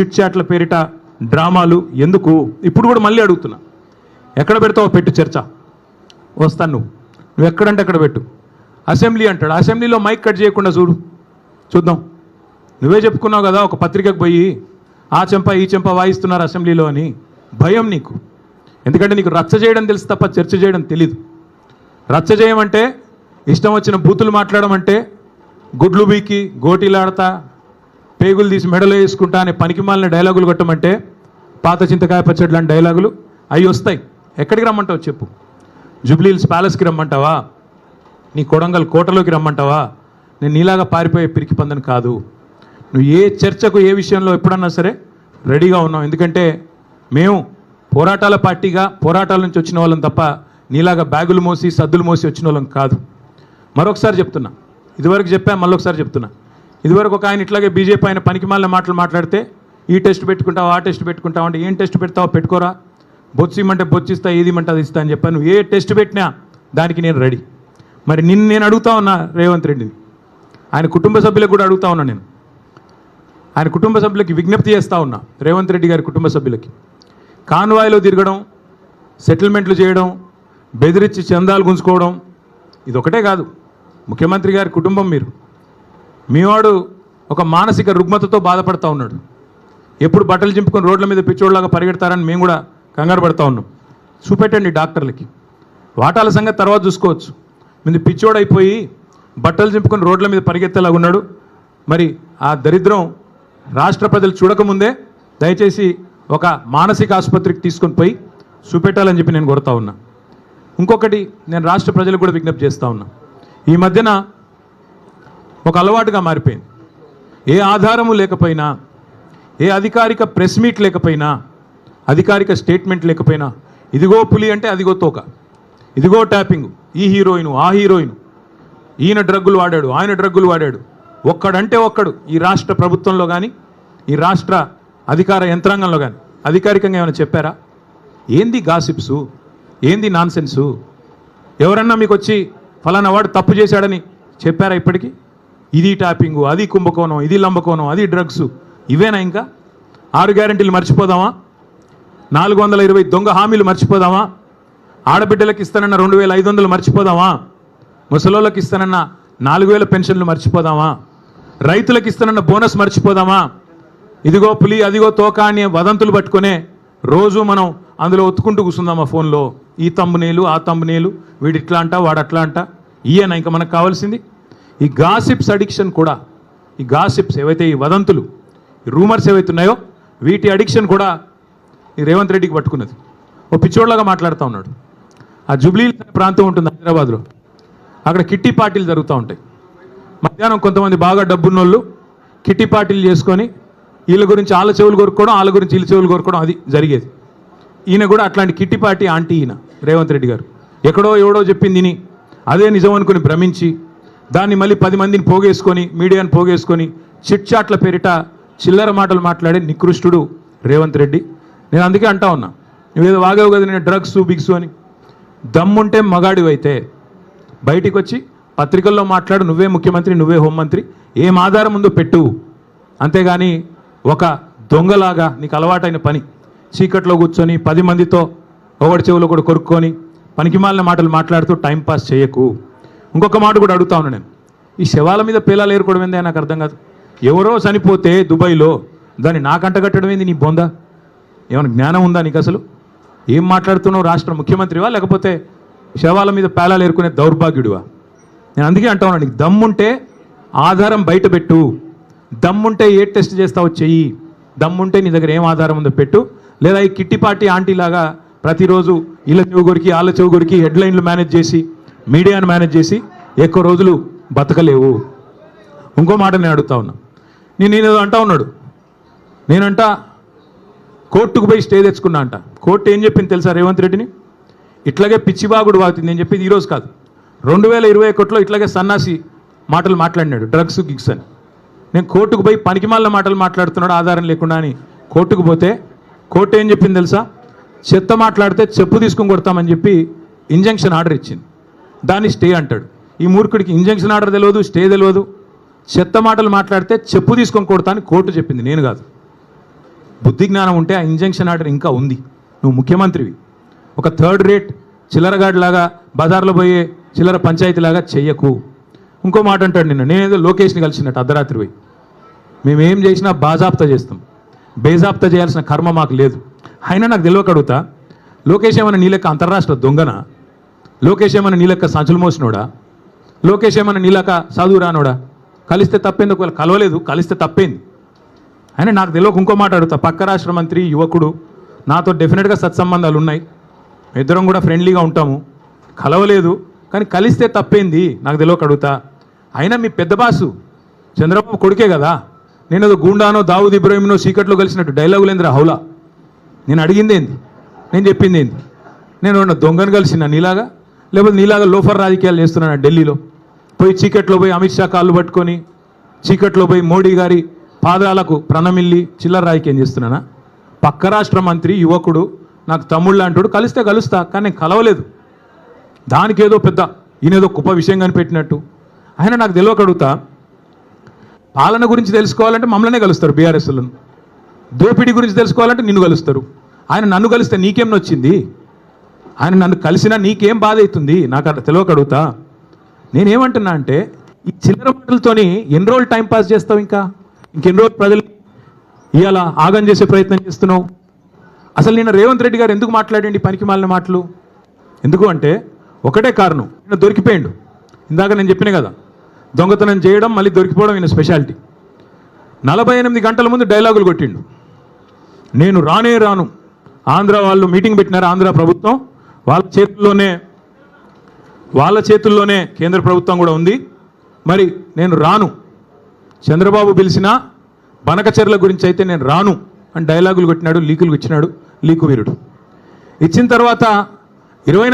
చిట్చాట్ల పేరిట డ్రామాలు ఎందుకు? ఇప్పుడు కూడా మళ్ళీ అడుగుతున్నా. ఎక్కడ పెడతావో పెట్టు చర్చ. వస్తాను నువ్వు. నువ్వు ఎక్కడంటే అక్కడ పెట్టు. అసెంబ్లీ అంటాడు. అసెంబ్లీలో మైక్ కట్ చేయకుండా చూడు. చూద్దాం. నువ్వే చెప్పుకున్నావు కదా ఒక పత్రికకు పోయి ఆ చెంప ఈ చెంప వాయిస్తున్నారు అసెంబ్లీలో అని. భయం నీకు. ఎందుకంటే నీకు రచ్చ చేయడం తెలుసు తప్ప చర్చ చేయడం తెలీదు. రచ్చ చేయమంటే ఇష్టం వచ్చిన బూతులు మాట్లాడమంటే గుడ్లు బీకి గోటీలాడతా పేగులు తీసి మెడలో వేసుకుంటా అనే పనికిమాలిన డైలాగులు కొట్టమంటే పాత చింతకాయ పచ్చడి లాంటి డైలాగులు అవి వస్తాయి. ఎక్కడికి రమ్మంటావు చెప్పు. జూబ్లీహిల్స్ ప్యాలెస్కి రమ్మంటావా? నీ కొడంగల్ కోటలోకి రమ్మంటావా? నేను నీలాగా పారిపోయే పిరికి పందని కాదు. నువ్వు ఏ చర్చకు ఏ విషయంలో ఎప్పుడన్నా సరే రెడీగా ఉన్నాం ఎందుకంటే మేము పోరాటాల పార్టీగా పోరాటాల నుంచి వచ్చిన వాళ్ళం తప్ప నీలాగా బ్యాగులు మోసి సద్దులు మోసి వచ్చిన వాళ్ళం కాదు. మరొకసారి చెప్తున్నా. ఇదివరకు చెప్పా మళ్ళొకసారి చెప్తున్నా. ఇదివరకు ఒక ఆయన ఇట్లాగే బీజేపీ ఆయన పనికి మాలిన మాటలు మాట్లాడితే ఈ టెస్ట్ పెట్టుకుంటావు ఆ టెస్ట్ పెట్టుకుంటావు అంటే ఏం టెస్ట్ పెడతావు పెట్టుకోరా. బొచ్చిమంటే బొచ్చిస్తా ఏది అది ఇస్తా అని చెప్పాను ఏ టెస్ట్ పెట్టినా దానికి నేను రెడీ. మరి నిన్ను నేను అడుగుతా ఉన్నా రేవంత్ రెడ్డిని. ఆయన కుటుంబ సభ్యులకు కూడా అడుగుతా ఉన్నా నేను. ఆయన కుటుంబ సభ్యులకి విజ్ఞప్తి చేస్తా ఉన్నా రేవంత్ రెడ్డి గారి కుటుంబ సభ్యులకి. కాన్వాయ్లో తిరగడం సెటిల్మెంట్లు చేయడం బెదిరించి చందాలు గుంజుకోవడం ఇది ఒకటే కాదు. ముఖ్యమంత్రి గారి కుటుంబం మీరు. మీవాడు ఒక మానసిక రుగ్మతతో బాధపడతా ఉన్నాడు. ఎప్పుడు బట్టలు చింపుకొని రోడ్ల మీద పిచ్చోళ్ళలాగా పరిగెడతారని మేము కూడా కంగారు పడుతూ ఉన్నాం. చూపెట్టండి డాక్టర్లకి. వాటాల సంగతి తర్వాత చూసుకోవచ్చు. మీద పిచ్చోడైపోయి బట్టలు చింపుకొని రోడ్ల మీద పరిగెత్తేలాగా ఉన్నాడు. మరి ఆ దరిద్రం రాష్ట్ర ప్రజలు చూడకముందే దయచేసి ఒక మానసిక ఆసుపత్రికి తీసుకొని పోయి చూపెట్టాలని చెప్పి నేను కోరుతా ఉన్నా. ఇంకొకటి నేను రాష్ట్ర ప్రజలకు కూడా విజ్ఞప్తి చేస్తూ ఉన్నా. ఈ మధ్యన ఒక అలవాటుగా మారిపోయింది. ఏ ఆధారము లేకపోయినా ఏ అధికారిక ప్రెస్ మీట్ లేకపోయినా అధికారిక స్టేట్మెంట్ లేకపోయినా ఇదిగో పులి అంటే అదిగో తోక ఇదిగో ట్యాపింగ్ ఈ హీరోయిన్ ఆ హీరోయిన్ ఈయన డ్రగ్గులు వాడాడు ఆయన డ్రగ్గులు వాడాడు ఒక్కడంటే ఒక్కడు ఈ రాష్ట్ర ప్రభుత్వంలో కానీ ఈ రాష్ట్ర అధికార యంత్రాంగంలో కానీ అధికారికంగా ఏమైనా చెప్పారా? ఏంది గాసిప్సు? ఏంది నాన్సెన్సు? ఎవరన్నా మీకు వచ్చి ఫలానా వాడు తప్పు చేశాడని చెప్పారా ఇప్పటికీ? ఇది టాపింగు అది కుంభకోణం ఇది లంబకోణం అది డ్రగ్స్. ఇవేనా ఇంకా? ఆరు గ్యారెంటీలు మర్చిపోదామా? నాలుగు వందల ఇరవై దొంగ హామీలు మర్చిపోదామా? ఆడబిడ్డలకు ఇస్తానన్న రెండు వేల ఐదు వందలు మర్చిపోదామా? ముసలోళ్ళకి ఇస్తానన్న నాలుగు వేల పెన్షన్లు మర్చిపోదామా? రైతులకు ఇస్తానన్న బోనస్ మర్చిపోదామా? ఇదిగో పులి అదిగో తోక అని వదంతులు పట్టుకునే రోజు మనం అందులో ఒత్తుకుంటూ కూర్చుందాం ఆ ఫోన్లో? ఈ తమ్మునేలు ఆ తమ్మునేలు వీడిట్లా అంట వాడట్లా అంట? ఈయన ఇంకా మనకు కావాల్సింది? ఈ గాసిప్స్ అడిక్షన్ కూడా ఈ గాసిప్స్ ఏవైతే ఈ వదంతులు ఈ రూమర్స్ ఏవైతే ఉన్నాయో వీటి అడిక్షన్ కూడా ఈ రేవంత్ రెడ్డికి పట్టుకున్నది. ఓ పిచ్చోళ్ళగా మాట్లాడుతూ ఉన్నాడు. ఆ జూబ్లీ ప్రాంతం ఉంటుంది హైదరాబాద్లో. అక్కడ కిట్టి పార్టీలు జరుగుతూ ఉంటాయి. మధ్యాహ్నం కొంతమంది బాగా డబ్బున్నోళ్ళు కిట్టి పార్టీలు చేసుకొని వీళ్ళ గురించి వాళ్ళ చెవులు కొరుక్కోవడం వాళ్ళ గురించి వీళ్ళ చెవులు కొరుక్కోవడం అది జరిగేది. ఈయన కూడా అట్లాంటి కిట్టి పార్టీ ఆంటీ ఈయన రేవంత్ రెడ్డి గారు. ఎక్కడో ఎవడో చెప్పింది విని అదే నిజం అనుకుని భ్రమించి దాన్ని మళ్ళీ పది మందిని పోగేసుకొని మీడియాని పోగేసుకొని చిట్ చాట్ల పేరిట చిల్లర మాటలు మాట్లాడే నికృష్టుడు రేవంత్ రెడ్డి. నేను అందుకే అంటా ఉన్నా నువ్వేదో వాగావు కదా నేను డ్రగ్స్ బిగ్స్ అని. దమ్ముంటే మగాడివైతే బయటికి వచ్చి పత్రికల్లో మాట్లాడు నువ్వే ముఖ్యమంత్రి నువ్వే హోంమంత్రి ఏం ఆధారం ఉందో పెట్టు. అంతేగాని ఒక దొంగలాగా నీకు అలవాటైన పని. చీకట్లో కూర్చొని పది మందితో ఒకటి చెవులు కూడా కొరుక్కొని పనికిమాలిన మాటలు మాట్లాడుతూ టైం పాస్ చేయకు. ఇంకొక మాట కూడా అడుగుతా నేను. ఈ శవాల మీద పేలాలు ఏరుకోవడం ఏందే నాకు అర్థం కాదు. ఎవరో చనిపోతే దుబాయ్లో దాన్ని నాకంట కట్టడం ఏంది నీ బొంద? ఏమైనా జ్ఞానం ఉందా నీకు అసలు? ఏం మాట్లాడుతున్నావు రాష్ట్ర ముఖ్యమంత్రివా లేకపోతే శవాల మీద పేలాలు ఏరుకునే దౌర్భాగ్యుడివా? నేను అందుకే అంటా ఉన్నాను నీకు దమ్ముంటే ఆధారం బయట పెట్టు దమ్ముంటే ఏ టెస్ట్ చేస్తావో చెయ్యి. దమ్ముంటే నీ దగ్గర ఏం ఆధారం ఉందో పెట్టు. లేదా ఈ కిట్టిపాటి ఆంటీ లాగా ప్రతిరోజు ఇళ్ళ చెవు వాళ్ళ ఆళ్ళ హెడ్లైన్లు మేనేజ్ చేసి మీడియాను మేనేజ్ చేసి ఎక్కువ రోజులు బతకలేవు. ఇంకో మాట నేను అడుగుతా ఉన్నా. నేను నేనేదో అంటా ఉన్నాడు. నేనంట కోర్టుకు పోయి స్టే తెచ్చుకున్నా అంట. కోర్టు ఏం చెప్పింది తెలుసా రేవంత్ రెడ్డిని? ఇట్లాగే పిచ్చిబాగుడు వాగుతుంది. నేను చెప్పింది ఈరోజు కాదు. రెండు వేల ఇరవై ఒకటిలో ఇట్లాగే సన్నాసి మాటలు మాట్లాడినాడు డ్రగ్స్ గిగ్స్ అని. నేను కోర్టుకు పోయి పనికిమాల మాటలు మాట్లాడుతున్నాడు ఆధారం లేకుండా అని. కోర్టుకు పోతే కోర్టు ఏం చెప్పింది తెలుసా? చెత్త మాట్లాడితే చెప్పు తీసుకొని కొడతామని చెప్పి ఇంజంక్షన్ ఆర్డర్ ఇచ్చింది. దాన్ని స్టే అంటాడు. ఈ మూర్ఖుడికి ఇంజంక్షన్ ఆర్డర్ తెలియదు స్టే తెలియదు చెత్త మాటలు మాట్లాడితే చెప్పు తీసుకొని కొడతా అని కోర్టు చెప్పింది. నేను కాదు. బుద్ధి జ్ఞానం ఉంటే ఆ ఇంజంక్షన్ ఆర్డర్ ఇంకా ఉంది. నువ్వు ముఖ్యమంత్రివి. ఒక థర్డ్ రేట్ చిల్లరగాడిలాగా బజార్లో పోయే చిల్లర పంచాయతీలాగా చెయ్యకు. ఇంకో మాట అంటాడు నిన్న. నేనేదో లోకేష్ని కలిసినట్టు అర్ధరాత్రి పోయి. మేమేం చేసినా బాజాప్తా చేస్తాం. బేజాప్తా చేయాల్సిన కర్మ మాకు లేదు. అయినా నాకు తెలియక అడుగుతా లోకేష్ ఏమైనా నీ లెక్క అంతర్రాష్ట్ర దొంగన? లోకేష్ ఏమైనా నీలక్క సంచులు మోసినోడా? లోకేష్ ఏమైనా నీలక సాధువు చదువు రానోడా? కలిస్తే తప్పేంది ఒకవేళ కలవలేదు కలిస్తే తప్పేంది? అయినా నాకు తెలియక ఇంకో మాట అడుగుతా. పక్క రాష్ట్ర మంత్రి యువకుడు నాతో డెఫినెట్గా సత్సంబంధాలు ఉన్నాయి. ఇద్దరం కూడా ఫ్రెండ్లీగా ఉంటాము. కలవలేదు కానీ కలిస్తే తప్పేంది? నాకు తెలియక అడుగుతా. అయినా మీ పెద్ద బాసు చంద్రబాబు కొడుకే కదా? నేను ఏదో గూండానో దావుద్ ఇబ్రాహీంనో సీకట్లో కలిసినట్టు డైలాగులేంద్ర హౌలా? నేను అడిగింది ఏంది? నేను చెప్పింది ఏంది? నేను దొంగను కలిసిన నీలాగా? లేకపోతే నీలాగా లోఫర్ రాజకీయాలు చేస్తున్నాను ఢిల్లీలో. పోయి చీకట్లో పోయి అమిత్ షా కాళ్ళు పట్టుకొని చీకట్లో పోయి మోడీ గారి పాదాలకు ప్రణమిల్లి చిల్లర రాజకీయం చేస్తున్నానా? పక్క రాష్ట్ర మంత్రి యువకుడు నాకు తమ్ముళ్ళు అంటాడు కలిస్తే కలుస్తా కానీ నేను కలవలేదు. దానికి ఏదో పెద్ద ఈయనేదో గొప్ప విషయం కనిపెట్టినట్టు. ఆయన నాకు తెలియకడుగుతా పాలన గురించి తెలుసుకోవాలంటే మమ్మల్నే కలుస్తారు బీఆర్ఎస్లను. దోపిడీ గురించి తెలుసుకోవాలంటే నిన్ను కలుస్తారు. ఆయన నన్ను కలిస్తే నీకేం నొచ్చింది? ఆయన నన్ను కలిసినా నీకేం బాధ అవుతుంది? నాకు అట్లా తెలియక అడుగుతా. నేనేమంటున్నా అంటే ఈ చిల్లర మాటలతోని ఎన్ని రోజులు టైం పాస్ చేస్తావు ఇంకా? ఇంకెన్ని రోజులు ప్రజలు ఇవాళ ఆగం చేసే ప్రయత్నం చేస్తున్నావు? అసలు నేను రేవంత్ రెడ్డి గారు ఎందుకు మాట్లాడండి పనికి మాలిన మాటలు? ఎందుకు అంటే ఒకటే కారణం. నేను దొరికిపోయాడు. ఇందాక నేను చెప్పిన కదా దొంగతనం చేయడం మళ్ళీ దొరికిపోవడం ఈయన స్పెషాలిటీ. నలభై ఎనిమిది గంటల ముందు డైలాగులు కొట్టిండు. నేను రానే రాను. ఆంధ్ర వాళ్ళు మీటింగ్ పెట్టినారు ఆంధ్ర ప్రభుత్వం? వాళ్ళ చేతుల్లోనే వాళ్ళ చేతుల్లోనే కేంద్ర ప్రభుత్వం కూడా ఉంది. మరి నేను రాను. చంద్రబాబు పిలిచిన బనకచర్ల గురించి అయితే నేను రాను అని డైలాగులు కొట్టినాడు లీకులు ఇచ్చినాడు లీకు వీరుడు. ఇచ్చిన తర్వాత ఇరవై